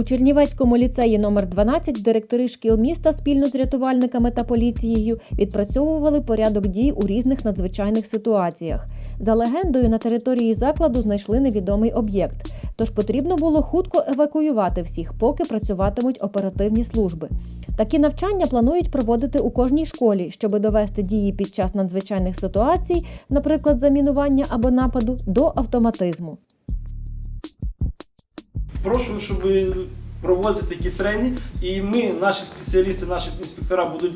У Чернівецькому ліцеї номер 12 директори шкіл міста спільно з рятувальниками та поліцією відпрацьовували порядок дій у різних надзвичайних ситуаціях. За легендою, на території закладу знайшли невідомий об'єкт, тож потрібно було хутко евакуювати всіх, поки працюватимуть оперативні служби. Такі навчання планують проводити у кожній школі, щоб довести дії під час надзвичайних ситуацій, наприклад, замінування або нападу, до автоматизму. Прошу, щоб проводити такі тренінги, і ми, наші спеціалісти, наші інспектора будуть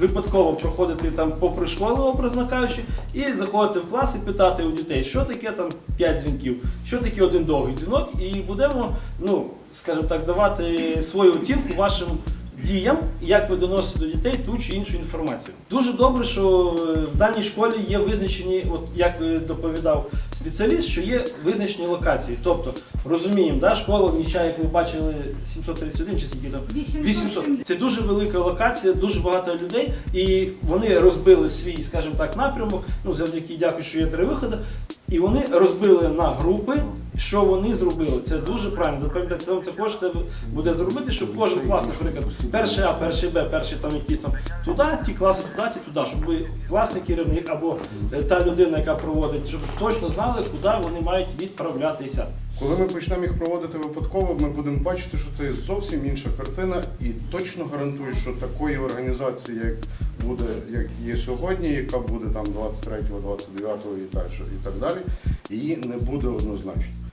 випадково проходити там попри школи, образно кажучи, і заходити в клас і питати у дітей, що таке там 5 дзвінків, що таке один довгий дзвінок, і будемо, ну, скажімо так, давати свою оцінку вашим діям, як ви доносите до дітей ту чи іншу інформацію. Дуже добре, що е, в даній школі є визначені, от як ви доповідав спеціаліст, що є визначені локації. Тобто розуміємо, да, школа Ніча, як ми бачили, 731 чи скільки там 800. Це дуже велика локація, дуже багато людей, і вони розбили свій, скажімо так, напрямок. Ну, завдяки дякую, що є три виходи. І вони розбили на групи, що вони зробили. Це дуже правильно. Запам'ятайте, це вам також треба буде зробити, щоб кожен клас, наприклад, перший А, перший Б, перший там якісь там туди, ті класи туди, ті туди, щоб класний керівник або е, та людина, яка проводить, щоб точно знали, куди вони мають відправлятися. Коли ми почнемо їх проводити випадково, ми будемо бачити, що це зовсім інша картина, і точно гарантую, що такої організації, як буде, як є сьогодні, яка буде там 23-го, 29-го і так, і так далі, її не буде однозначно.